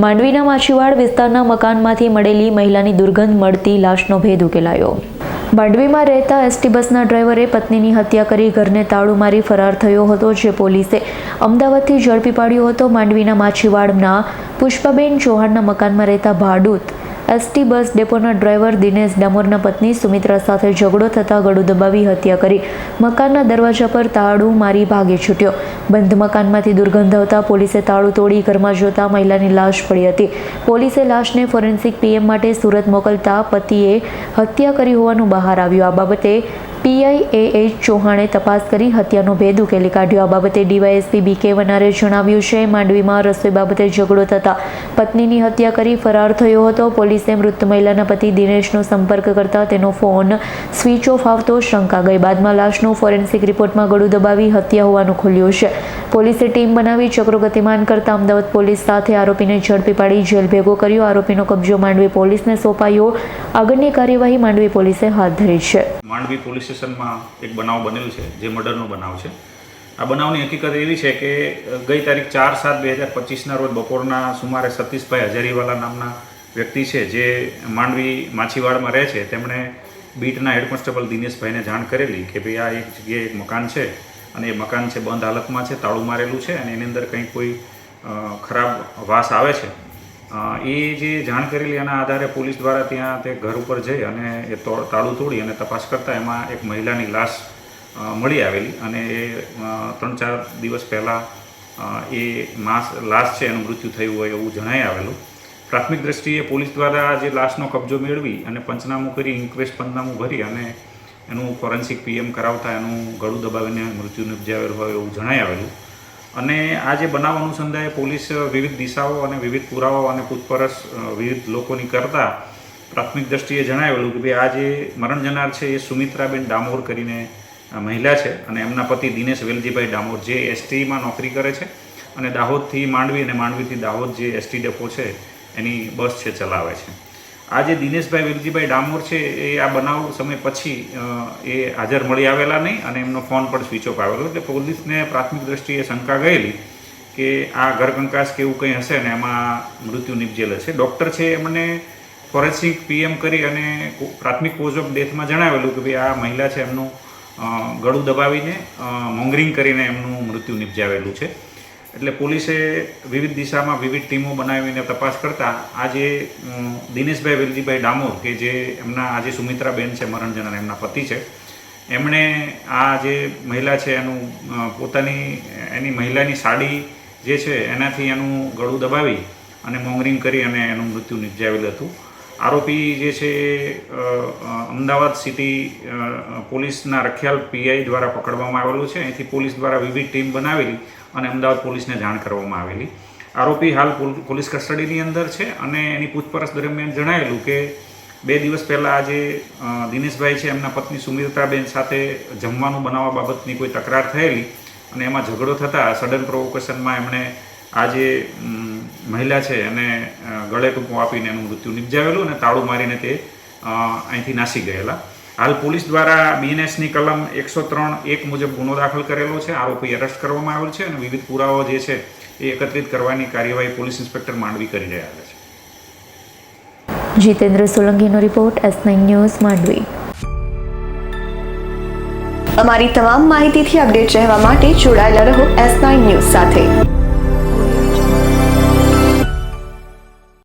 માંડવીના માછીવાડ વિસ્તારના મકાનમાંથી મળેલી મહિલાની દુર્ગંધ મળતી લાશનો ભેદ ઉકેલાયો. માંડવીમાં રહેતા એસટી બસના ડ્રાઈવરે પત્નીની હત્યા કરી ઘરને તાળું મારી ફરાર થયો હતો, જે પોલીસે અમદાવાદથી ઝડપી પાડ્યો હતો. માંડવીના માછીવાડના પુષ્પાબેન ચૌહાણના મકાનમાં રહેતા ભાડૂત એસટી બસ ડેપોના ડ્રાઈવર દિનેશ ડામોરના પત્ની સુમિત્રા સાથે ઝઘડો થતાં ગળું દબાવી હત્યા કરી. મકાનના દરવાજા પર તાળું મારી ભાગે છૂટ્યો. બંધ મકાનમાંથી દુર્ગંધ આવતા પોલીસે તાળું તોડી ઘરમાં જોતા મહિલાની લાશ પડી હતી. પોલીસે લાશને ફોરેન્સિક પીએમ માટે સુરત મોકલતા પતિએ હત્યા કરી હોવાનું બહાર આવ્યું. આ બાબતે પીઆઈ એ એચ ચૌહાણે તપાસ કરી હત્યાનો ભેદ ઉકેલી કાઢ્યો. આ બાબતે ડીવાયએસપી બી કે વનારે જણાવ્યું છે, માંડવીમાં રસોઈ બાબતે ઝઘડો થતા પત્નીની હત્યા કરી ફરાર થયો હતો. પોલીસે મૃત મહિલાના પતિ દિનેશનો સંપર્ક કરતા તેનો ફોન સ્વિચ ઓફ આવતો શંકા ગઈ. બાદમાં લાશનું ફોરેન્સિક રિપોર્ટમાં ગળું દબાવી હત્યા હોવાનું ખુલ્યું છે. પોલીસે ટીમ બનાવી ચક્રો ગતિમાન કરતા અમદાવાદ પોલીસ સાથે આરોપીને ઝડપી પાડી જેલ ભેગો કર્યો. આરોપીનો કબજો માંડવી પોલીસને સોંપાયો. આગળની કાર્યવાહી માંડવી પોલીસે હાથ ધરી છે. માંડવી પોલીસ સ્ટેશનમાં એક બનાવ બનેલ છે, જે મર્ડરનો બનાવ છે. આ બનાવની હકીકત એવી છે કે ગઈ તારીખ ચાર સાત બે હજાર પચીસના રોજ બપોરના સુમારે સતીશભાઈ હજારીવાલા નામના વ્યક્તિ છે, જે માંડવી માછીવાડમાં રહે છે, તેમણે બીટના હેડ કોન્સ્ટેબલ દિનેશભાઈને જાણ કરેલી કે ભાઈ આ એક જગ્યાએ એક મકાન છે. અને એ મકાન છે બંધ હાલતમાં છે, તાળું મારેલું છે અને એની અંદર કંઈ કોઈ ખરાબ વાસ આવે છે. એ જે જાણ કરેલી એના આધારે પોલીસ દ્વારા ત્યાં તે ઘર ઉપર જઈ અને એ તાળું તોડી અને તપાસ કરતાં એમાં એક મહિલાની લાશ મળી આવેલી અને એ ત્રણ ચાર દિવસ પહેલાં એ માસ, લાશ છે એનું મૃત્યુ થયું હોય એવું જણાઈ આવેલું. પ્રાથમિક દ્રષ્ટિએ પોલીસ દ્વારા જે લાશનો કબજો મેળવી અને પંચનામું કરી, ઇન્ક્વેસ્ટ પંચનામું ભરી અને એનું ફોરેન્સિક પીએમ કરાવતા એનું ગળું દબાવીને મૃત્યુ નિપજાવેલ હોય એવું જણાઈ આવેલું. અને આ જે બનાવ અનુસંધાએ પોલીસ વિવિધ દિશાઓ અને વિવિધ પુરાવાઓ અને પૂછપરછ વિવિધ લોકોની કરતા પ્રાથમિક દ્રષ્ટિએ જણાવેલું કે ભાઈ આ જે મરણ જનાર છે એ સુમિત્રાબેન ડામોર કરીને મહિલા છે અને એમના પતિ દિનેશ વેલજીભાઈ ડામોર જે એસટીમાં નોકરી કરે છે અને દાહોદથી માંડવી અને માંડવીથી દાહોદ જે એસટી ડેપો છે એની બસ છે ચલાવે છે. આ જે દિનેશભાઈ વેલજીભાઈ ડામોર છે, એ આ બનાવ સમય પછી એ હાજર મળી આવેલા નહીં અને એમનો ફોન પણ સ્વિચ ઓફ આવેલો. એટલે પોલીસને પ્રાથમિક દ્રષ્ટિએ શંકા ગયેલી કે આ ઘરકંકાસ કે એવું કંઈ હશે ને એમાં મૃત્યુ નિપજેલ હશે. ડૉક્ટર છે એમને ફોરેન્સિક પીએમ કરી અને પ્રાથમિક કોઝ ઓફ ડેથમાં જણાવેલું કે ભાઈ આ મહિલા છે એમનું ગળું દબાવીને મોંગરિંગ કરીને એમનું મૃત્યુ નિપજાવેલું છે. એટલે પોલીસે વિવિધ દિશામાં વિવિધ ટીમો બનાવીને તપાસ કરતા આજે દિનેશભાઈ વેલજીભાઈ ડામોર, કે જે એમના આજે સુમિત્રાબેન છે, મરણજન એમના પતિ છે, એમણે આ જે મહિલા છે, એનું પોતાની, એની મહિલાની સાડી જે છે, એનાથી એનું ગળું દબાવી અને મોંગરિંગ કરી અને એનું મૃત્યુ નિપજાવેલું હતું. આરોપી જે છે અમદાવાદ સિટી પોલીસના રખિયાલ પીઆઈ દ્વારા પકડવામાં આવેલું છે. અહીંથી પોલીસ દ્વારા વિવિધ ટીમ બનાવેલી અને અમદાવાદ પોલીસને જાણ કરવામાં આવેલી. આરોપી હાલ પોલ- પોલીસ કસ્ટડીની અંદર છે અને એની પૂછપરછ દરમિયાન જણાયેલું કે બે દિવસ પહેલાં આજે દિનેશભાઈ છે એમના પત્ની સુમિત્રાબેન સાથે જમવાનું બનાવવા બાબતની કોઈ તકરાર થયેલી અને એમાં ઝઘડો થતાં સડન પ્રોવોકેશનમાં એમણે આ જે ઉમ, મહિલા છે એને ગળે ટૂંકું આપીને એનું મૃત્યુ નિપજાવેલું અને તાળું મારીને તે અહીંથી નાસી ગયેલા. હાલ પોલીસ દ્વારા બીએનએસની કલમ એકસો ત્રણ એક મુજબ ગુનો દાખલ કરેલો છે. આરોપી અરેસ્ટ કરવામાં આવેલ છે અને વિવિધ પુરાવાઓ જે છે એ એકત્રિત કરવાની કાર્યવાહી પોલીસ ઇન્સ્પેક્ટર માંડવી કરી રહ્યા છે. Jitendra સોલંકીનો report S nine news Mandvi. અમારી તમામ માહિતીથી અપડેટ રહેવા માટે જોડાયેલા રહો એસ નાઇન ન્યૂઝ સાથે.